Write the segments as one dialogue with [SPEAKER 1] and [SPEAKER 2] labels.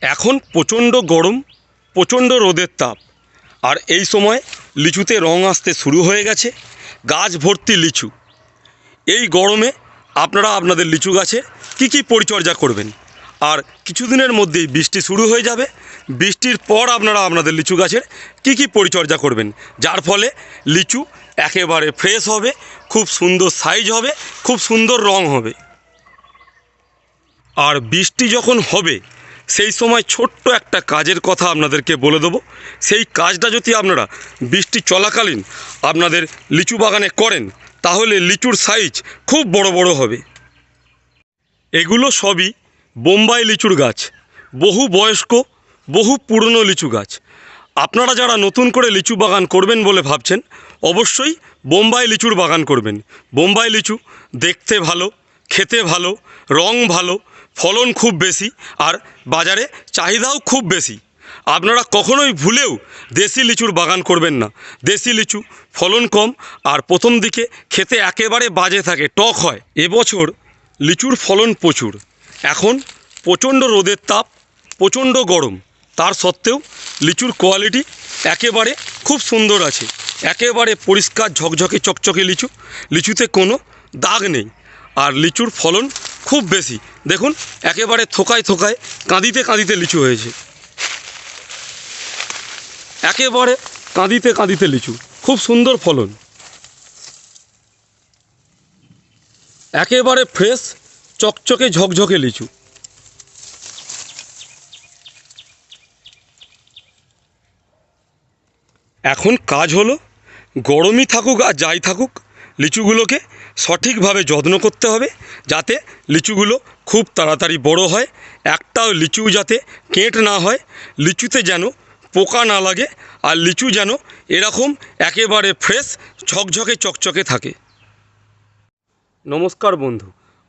[SPEAKER 1] এখন প্রচণ্ড গরম, প্রচণ্ড রোদের তাপ। আর এই সময় লিচুতে রং আসতে শুরু হয়ে গেছে, গাছ ভর্তি লিচু। এই গরমে আপনারা আপনাদের লিচু গাছে কী কী পরিচর্যা করবেন? আর কিছুদিনের মধ্যেই বৃষ্টি শুরু হয়ে যাবে। বৃষ্টির পর আপনারা আপনাদের লিচু গাছের কী কী পরিচর্যা করবেন? যার ফলে লিচু একেবারে ফ্রেশ হবে, খুব সুন্দর সাইজ হবে, খুব সুন্দর রং হবে। আর বৃষ্টি যখন হবে সেই সময় ছোট্ট একটা কাজের কথা আপনাদেরকে বলে দেবো। সেই কাজটা যদি আপনারা বৃষ্টি চলাকালীন আপনাদের লিচু বাগানে করেন, তাহলে লিচুর সাইজ খুব বড় বড় হবে। এগুলো সবই বোম্বাই লিচুর গাছ। বহু বয়স্ক, বহু পুরনো লিচু গাছ। আপনারা যারা নতুন করে লিচু বাগান করবেন বলে ভাবছেন, অবশ্যই বোম্বাই লিচুর বাগান করবেন। বোম্বাই লিচু দেখতে ভালো, খেতে ভালো, রং ভালো ফলন খুব বেশি আর বাজারে চাহিদাও খুব বেশি। আপনারা কখনোই ভুলেও দেশি লিচুর বাগান করবেন না। দেশি লিচু ফলন কম আর প্রথম দিকে খেতে একেবারে বাজে থাকে, টক হয়। এবছর লিচুর ফলন প্রচুর। এখন প্রচণ্ড রোদের তাপ, প্রচণ্ড গরম। তার সত্ত্বেও লিচুর কোয়ালিটি একেবারে খুব সুন্দর আছে। একেবারে পরিষ্কার ঝকঝকে চকচকে লিচু। লিচুতে কোনো দাগ নেই। আর লিচুর ফলন খুব বেশি। দেখুন, একেবারে থোকায় থোকায় কাঁদিতে কাঁদিতে লিচু হয়েছে। একেবারে কাঁদিতে কাঁদিতে লিচু। খুব সুন্দর ফলন। একেবারে ফ্রেশ চকচকে, ঝকঝকে লিচু। এখন কাজ হলো, গরমই থাকুক আর যাই থাকুক লিচুগুলোকে সঠিকভাবে যত্ন করতে হবে যাতে লিচুগুলো খুব তাড়াতাড়ি বড় হয়। একটাও লিচু যাতে কেঁট না হয়, লিচুতে যেন পোকা না লাগে আর লিচু যেন এরকম একেবারে ফ্রেশ, ঝকঝকে, চকচকে থাকে। নমস্কার বন্ধু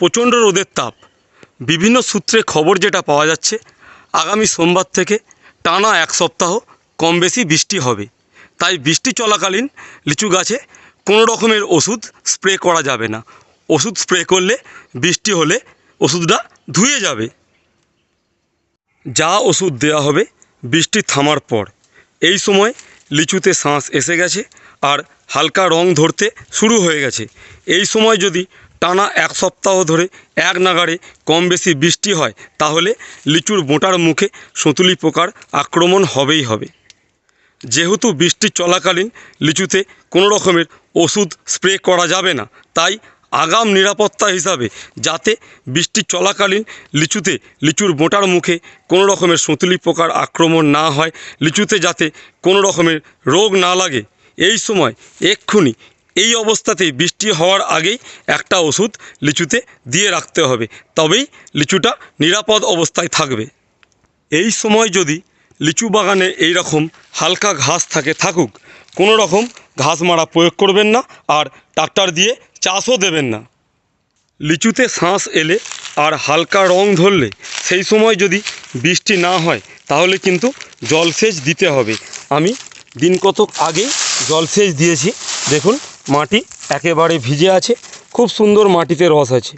[SPEAKER 1] প্রচণ্ড রোদের তাপ। বিভিন্ন সূত্রে খবর যেটা পাওয়া যাচ্ছে, আগামী সোমবার থেকে টানা এক সপ্তাহ কম বেশি বৃষ্টি হবে। তাই বৃষ্টি চলাকালীন লিচু গাছে কোনো রকমের ওষুধ স্প্রে করা যাবে না। ওষুধ স্প্রে করলে বৃষ্টি হলে ওষুধটা ধুয়ে যাবে। যা ওষুধ দেওয়া হবে বৃষ্টি থামার পর। এই সময় লিচুতে শ্বাস এসে গেছে আর হালকা রং ধরতে শুরু হয়ে গেছে। এই সময় যদি টানা এক সপ্তাহ ধরে এক নাগাড়ে কম বেশি বৃষ্টি হয়, তাহলে লিচুর বোঁটার মুখে সঁতুলি পোকার আক্রমণ হবেই হবে। যেহেতু বৃষ্টি চলাকালীন লিচুতে কোনো রকমের ওষুধ স্প্রে করা যাবে না, তাই আগাম নিরাপত্তা হিসাবে যাতে বৃষ্টি চলাকালীন লিচুতে লিচুর বোঁটার মুখে কোনো রকমের সঁতুলি পোকার আক্রমণ না হয়, লিচুতে যাতে কোনো রকমের রোগ না লাগে, এই সময় এক্ষুনি এই অবস্থাতেই বৃষ্টি হওয়ার আগেই একটা ওষুধ লিচুতে দিয়ে রাখতে হবে। তবেই লিচুটা নিরাপদ অবস্থায় থাকবে। এই সময় যদি লিচু বাগানে এই রকম হালকা ঘাস থাকে থাকুক, কোনো রকম ঘাস মারা প্রয়োগ করবেন না আর ট্রাক্টর দিয়ে চাষও দেবেন না। লিচুতে শ্বাস এলে আর হালকা রং ধরলে সেই সময় যদি বৃষ্টি না হয়, তাহলে কিন্তু জলসেচ দিতে হবে। আমি দিন কতক আগে জলসেচ দিয়েছি। দেখুন মাটি একেবারে ভিজে আছে, খুব সুন্দর মাটিতে রস আছে।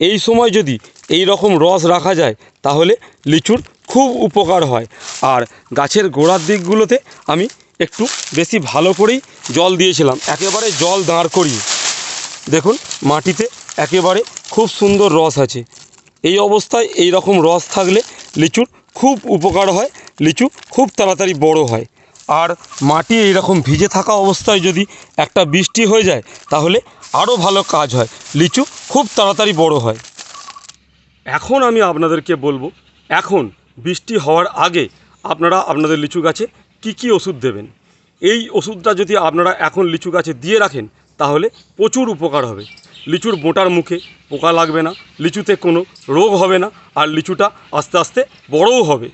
[SPEAKER 1] এই সময় যদি এই রকম রস রাখা যায়, তাহলে লিচুর খুব উপকার হয়। আর গাছের গোড়ার দিকগুলোতে আমি একটু বেশি ভালো করেই জল দিয়েছিলাম, একেবারে জল দাঁড় করিয়ে। দেখুন, মাটিতে একেবারে খুব সুন্দর রস আছে। এই অবস্থায় এই রকম রস থাকলে লিচুর খুব উপকার হয়, লিচু খুব তাড়াতাড়ি বড় হয়। আর মাটি এই রকম ভিজে থাকা অবস্থায় যদি একটা বৃষ্টি হয়ে যায়, তাহলে আরও ভালো কাজ হয়। লিচু খুব তাড়াতাড়ি বড় হয়। এখন আমি আপনাদেরকে বলব, এখন বৃষ্টি হওয়ার আগে আপনারা আপনাদের লিচু গাছে কি কি ওষুধ দেবেন? এই ওষুধটা যদি আপনারা এখন লিচু গাছে দিয়ে রাখেন, তাহলে প্রচুর উপকার হবে। লিচুর বোঁটার মুখে পোকা লাগবে না, লিচুতে কোনো রোগ হবে না, আর লিচুটা আস্তে আস্তে বড়ও হবে।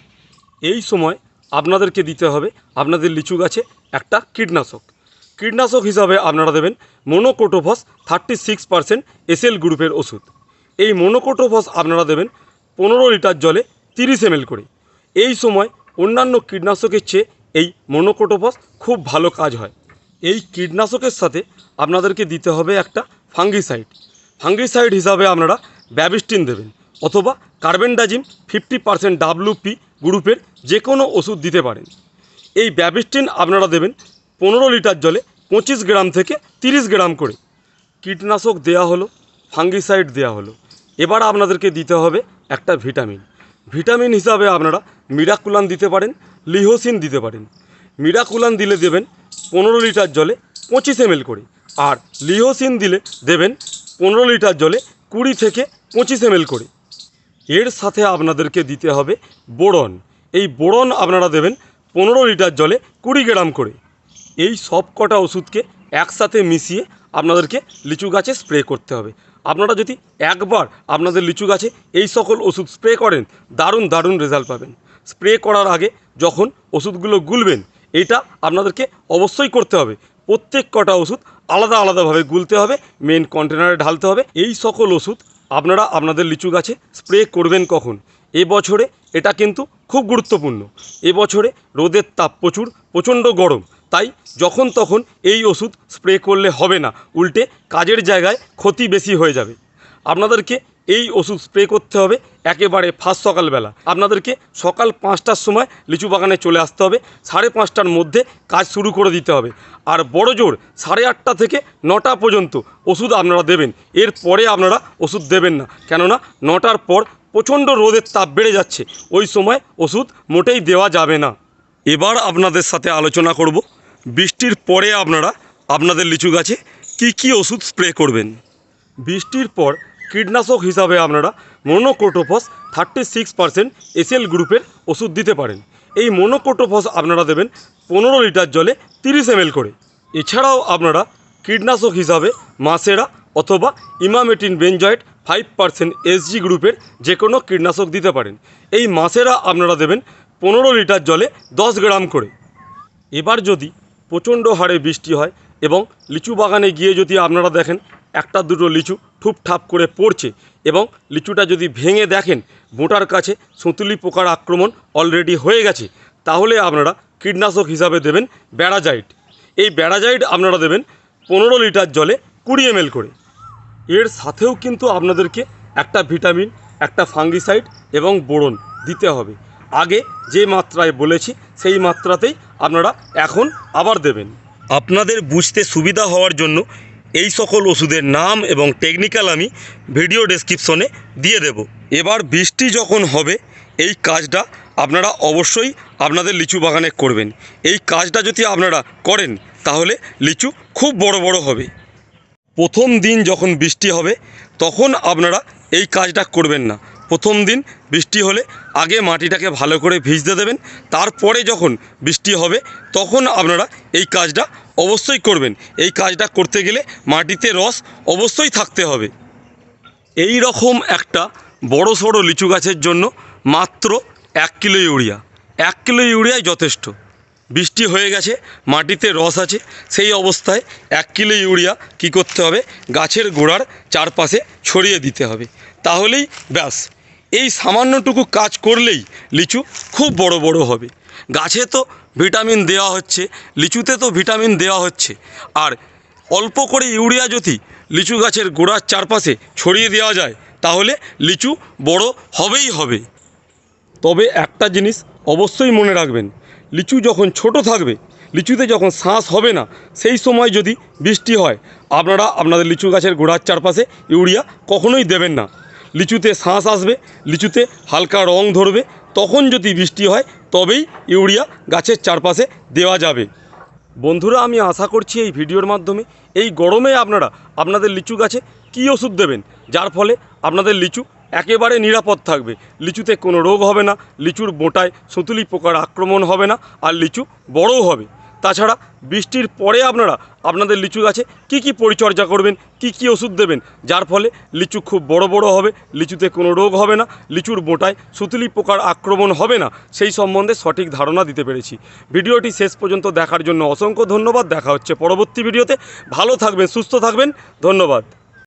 [SPEAKER 1] এই সময় আপনাদেরকে দিতে হবে, আপনাদের লিচু গাছে একটা কীটনাশক। কীটনাশক হিসাবে আপনারা দেবেন monocrotophos thirty six percent SL গ্রুপের ওষুধ। এই মোনোকোটোফস আপনারা দেবেন পনেরো লিটার জলে তিরিশ এমএল করে। এই সময় অন্যান্য কীটনাশকের চেয়ে এই মোনোকোটোফস খুব ভালো কাজ হয়। এই কীটনাশকের সাথে আপনাদেরকে দিতে হবে একটা ফাঙ্গিসাইড। ফাঙ্গিসাইড হিসাবে আপনারা ব্যাবিস্টিন দেবেন অথবা কার্বেন্ডাজিম ফিফটি পার্সেন্ট ডাব্লুপি গ্রুপের যে কোনো ওষুধ দিতে পারেন। এই ব্যাবিস্টিন আপনারা দেবেন পনেরো লিটার জলে পঁচিশ গ্রাম থেকে তিরিশ গ্রাম করে। কীটনাশক দেয়া হলো, ফাঙ্গিসাইড দেয়া হলো। এবার আপনাদেরকে দিতে হবে একটা ভিটামিন। ভিটামিন হিসাবে আপনারা মিরাকুলান দিতে পারেন, লিহোসিন দিতে পারেন। মিরাকুলান দিলে দেবেন পনেরো লিটার জলে পঁচিশ এমএল করে। আর লিহোসিন দিলে দেবেন পনেরো লিটার জলে কুড়ি থেকে পঁচিশ এমএল করে। এর সাথে আপনাদেরকে দিতে হবে বোরন। এই বোরন আপনারা দেবেন পনেরো লিটার জলে কুড়ি গ্রাম করে। এই সব কটা ওষুধকে একসাথে মিশিয়ে আপনাদেরকে লিচু গাছে স্প্রে করতে হবে। আপনারা যদি একবার আপনাদের লিচু গাছে এই সকল ওষুধ স্প্রে করেন, দারুণ দারুণ রেজাল্ট পাবেন। স্প্রে করার আগে যখন ওষুধগুলো গুলবেন, এটা আপনাদেরকে অবশ্যই করতে হবে। প্রত্যেক কটা ওষুধ আলাদা, আলাদাভাবে গুলতে হবে মেন কন্টেনারে ঢালতে হবে। এই সকল ওষুধ আপনারা আপনাদের লিচু গাছে স্প্রে করবেন কখন? এ বছরে এটা কিন্তু খুব গুরুত্বপূর্ণ। এ বছরে রোদের তাপ প্রচুর, প্রচণ্ড গরম। তাই যখন তখন এই ওষুধ স্প্রে করলে হবে না। উল্টে কাজের জায়গায় ক্ষতি বেশি হয়ে যাবে। আপনাদেরকে এই ওষুধ স্প্রে করতে হবে একেবারে ফার্স্ট সকালবেলা। আপনাদেরকে সকাল পাঁচটার সময় লিচু বাগানে চলে আসতে হবে, সাড়ে পাঁচটার মধ্যে কাজ শুরু করে দিতে হবে। আর বড় জোর, সাড়ে আটটা থেকে নটা পর্যন্ত ওষুধ আপনারা দেবেন। এর পরে আপনারা ওষুধ দেবেন না। কেননা নটার পর প্রচণ্ড রোদের তাপ বেড়ে যাচ্ছে। ওই সময় ওষুধ মোটেই দেওয়া যাবে না। এবার আপনাদের সাথে আলোচনা করব। বৃষ্টির পরে আপনারা আপনাদের লিচু গাছে কি কি ওষুধ স্প্রে করবেন? বৃষ্টির পর কীটনাশক হিসাবে আপনারা monocrotophos thirty six percent SL গ্রুপের ওষুধ দিতে পারেন। এই মোনোকোটোফস আপনারা দেবেন পনেরো লিটার জলে তিরিশ এমএল করে। এছাড়াও আপনারা কীটনাশক হিসাবে মাসেরা অথবা emamectin benzoate five percent SG গ্রুপের যে কোনো কীটনাশক দিতে পারেন। এই মাসেরা আপনারা দেবেন পনেরো লিটার জলে দশ গ্রাম করে। এবার যদি প্রচণ্ড হারে বৃষ্টি হয় এবং লিচু বাগানে গিয়ে যদি আপনারা দেখেন একটা দুটো লিচু ঠুপঠাপ করে পড়ছে এবং লিচুটা যদি ভেঙে দেখেন বোটার কাছে সুতুলি পোকার আক্রমণ অলরেডি হয়ে গেছে, তাহলে আপনারা কীটনাশক হিসাবে দেবেন ব্যারাজাইট। এই ব্যারাজাইট আপনারা দেবেন পনেরো লিটার জলে কুড়ি এমএল করে। এর সাথেও কিন্তু আপনাদেরকে একটা ভিটামিন, একটা ফাঙ্গিসাইড এবং বোরন দিতে হবে। আগে যে মাত্রায় বলেছি, সেই মাত্রাতেই আপনারা এখন আবার দেবেন। আপনাদের বুঝতে সুবিধা হওয়ার জন্য এই সকল ওষুধের নাম এবং টেকনিক্যাল আমি ভিডিও ডেসক্রিপশনে দিয়ে দেব। এবার বৃষ্টি যখন হবে, এই কাজটা আপনারা অবশ্যই আপনাদের লিচু বাগানে করবেন। এই কাজটা যদি আপনারা করেন, তাহলে লিচু খুব বড় বড় হবে। প্রথম দিন যখন বৃষ্টি হবে, তখন আপনারা এই কাজটা করবেন না। প্রথম দিন বৃষ্টি হলে আগে মাটিটাকে ভালো করে ভিজতে দেবেন। তারপরে যখন বৃষ্টি হবে, তখন আপনারা এই কাজটা অবশ্যই করবেন। এই কাজটা করতে গেলে মাটিতে রস অবশ্যই থাকতে হবে। এই রকম একটা বড় সড়ো লিচু গাছের জন্য মাত্র এক কিলো ইউরিয়া। এক কিলো ইউরিয়াই যথেষ্ট। বৃষ্টি হয়ে গেছে, মাটিতে রস আছে, সেই অবস্থায় এক কিলো ইউরিয়া কি করতে হবে? গাছের গোড়ার চারপাশে ছড়িয়ে দিতে হবে। তাহলেই ব্যাস। এই সামান্যটুকু কাজ করলেই লিচু খুব বড় বড় হবে। গাছে তো ভিটামিন দেওয়া হচ্ছে, লিচুতে তো ভিটামিন দেওয়া হচ্ছে। আর অল্প করে ইউরিয়া যদি লিচু গাছের গোড়ার চারপাশে ছড়িয়ে দেওয়া যায়, তাহলে লিচু বড় হবেই হবে। তবে একটা জিনিস অবশ্যই মনে রাখবেন, লিচু যখন ছোট থাকবে, লিচুতে যখন শ্বাস হবে না, সেই সময় যদি বৃষ্টি হয়, আপনারা আপনাদের লিচু গাছের গোড়ার চারপাশে ইউরিয়া কখনোই দেবেন না। লিচুতে শ্বাস আসবে, লিচুতে হালকা রং ধরবে, তখন যদি বৃষ্টি হয় তবেই ইউরিয়া গাছের চারপাশে দেওয়া যাবে। বন্ধুরা, আমি আশা করছি এই ভিডিওর মাধ্যমে এই গরমে আপনারা আপনাদের লিচু গাছে কী ওষুধ দেবেন? যার ফলে আপনাদের লিচু একেবারে নিরাপদ থাকবে। লিচুতে কোনো রোগ হবে না, লিচুর বোঁটায় সুতুলি পোকার আক্রমণ হবে না, আর লিচু বড়ও হবে। তাছাড়া বৃষ্টির পরে আপনারা আপনাদের লিচু গাছে কি কি পরিচর্যা করবেন, কি কি ওষুধ দেবেন? যার ফলে লিচু খুব বড় বড় হবে, লিচুতে কোনো রোগ হবে না, লিচুর বোটায় সুতুলি পোকার আক্রমণ হবে না, সেই সম্বন্ধে সঠিক ধারণা দিতে পেরেছি। ভিডিওটি শেষ পর্যন্ত দেখার জন্য অসংখ্য ধন্যবাদ। দেখা হচ্ছে পরবর্তী ভিডিওতে। ভালো থাকবেন, সুস্থ থাকবেন। ধন্যবাদ।